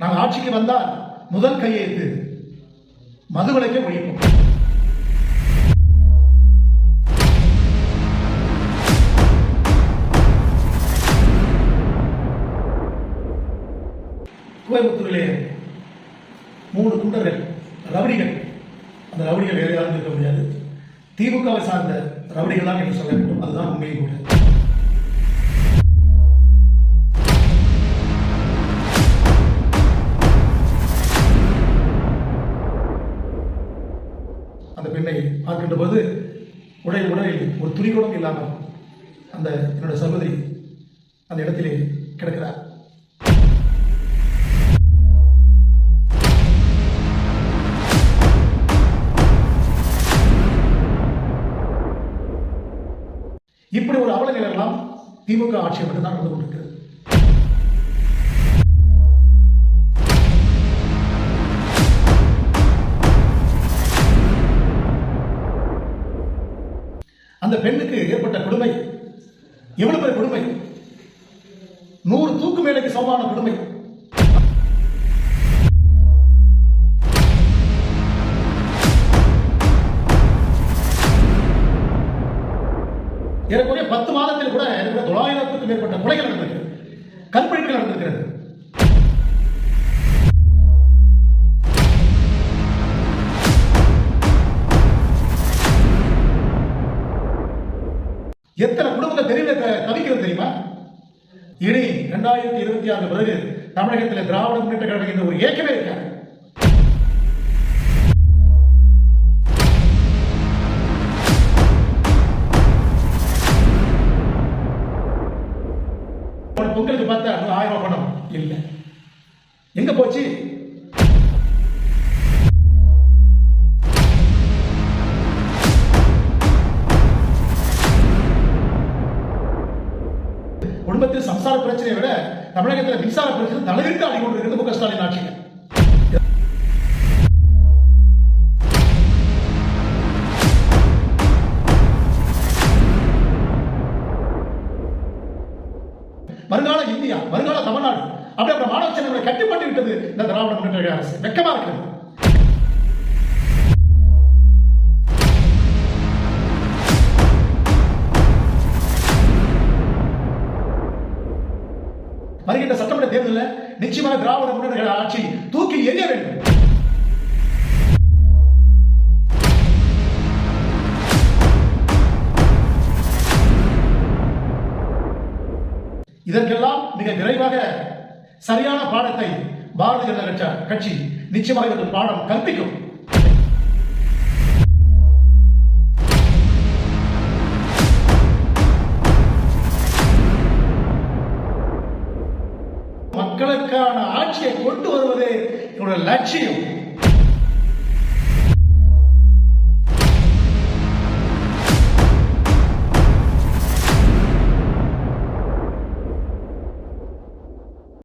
நாங்கள் ஆட்சிக்கு வந்தால் முதல் கையெழுத்து மதுவிலக்கை ஒழிப்போம். கோயம்புத்தூரிலே மூணு குண்டர்கள் ரவுடிகள். அந்த ரவுடிகள் வேறு யாரும் இருக்க முடியாது. திமுகவை சார்ந்த ரவுடிகள் தான் என்று சொல்ல வேண்டும். அதுதான் உண்மையும் கூட என்னை பார்க்கின்ற போது உடல் உடலில் ஒரு துணி கூட இல்லாமல் அந்த என்னோட சகோதரி அந்த இடத்திலே கிடக்கிறார். இப்படி ஒரு அவல நிலையெல்லாம் திமுக ஆட்சி மட்டும்தான் நடந்து கொண்டிருக்கிறது. அந்த பெண்ணுக்கு ஏற்பட்ட கொடுமை. எவ்வளவு பெரிய கொடுமை. நூறு தூக்கு மேடைக்கு சமமான கொடுமை. ஏறக்குறைய பத்து மாதத்தில் கூட தொள்ளாயிரத்துக்கும் மேற்பட்ட கொலைகள் நடந்திருக்கு. கற்பழிப்புகள் நடந்திருக்கிறது. எத்தனை குடும்பங்கள் தெரியல த- தவிக்கிறது தெரியுமா? இனி இரண்டாயிரத்தி இருபத்தி ஆறு பிறகு தமிழகத்தில் திராவிட முன்னேற்ற கழகம் என்ற ஒரு இயக்கமே இருக்காங்க பொங்கலுக்கு பார்த்தா அது ஆயிரம் ரூபாய் பணம் இல்லை. எங்க போச்சு? குடும்பத்தில் சம்சார பிரச்சனையை விட தமிழகத்தில் மின்சார பிரச்சனை தலைவிற்கு அடி மு க ஸ்டாலின் ஆட்சியில் வருங்கால இந்தியா வருங்கால தமிழ்நாடு அப்படி அப்புறம் மாணவ செல்வங்களை கட்டுப்பட்டு விட்டது இந்த திராவிட முன்னேற்ற அரசு. வெக்கமா இருக்கிறது. சட்டமன்ற தேர்தலில் நிச்சயமாக திராவிட முன்னேற்ற ஆட்சி தூக்கி எரிய வேண்டும். இதற்கெல்லாம் மிக விரைவாக சரியான பாடத்தை பாரதிய ஜனதா கட்சி- நிச்சயமாக பாடம் கற்பிக்கும். மக்களுக்கான ஆட்சியை கொண்டு வருவதே என்னோட லட்சியம்.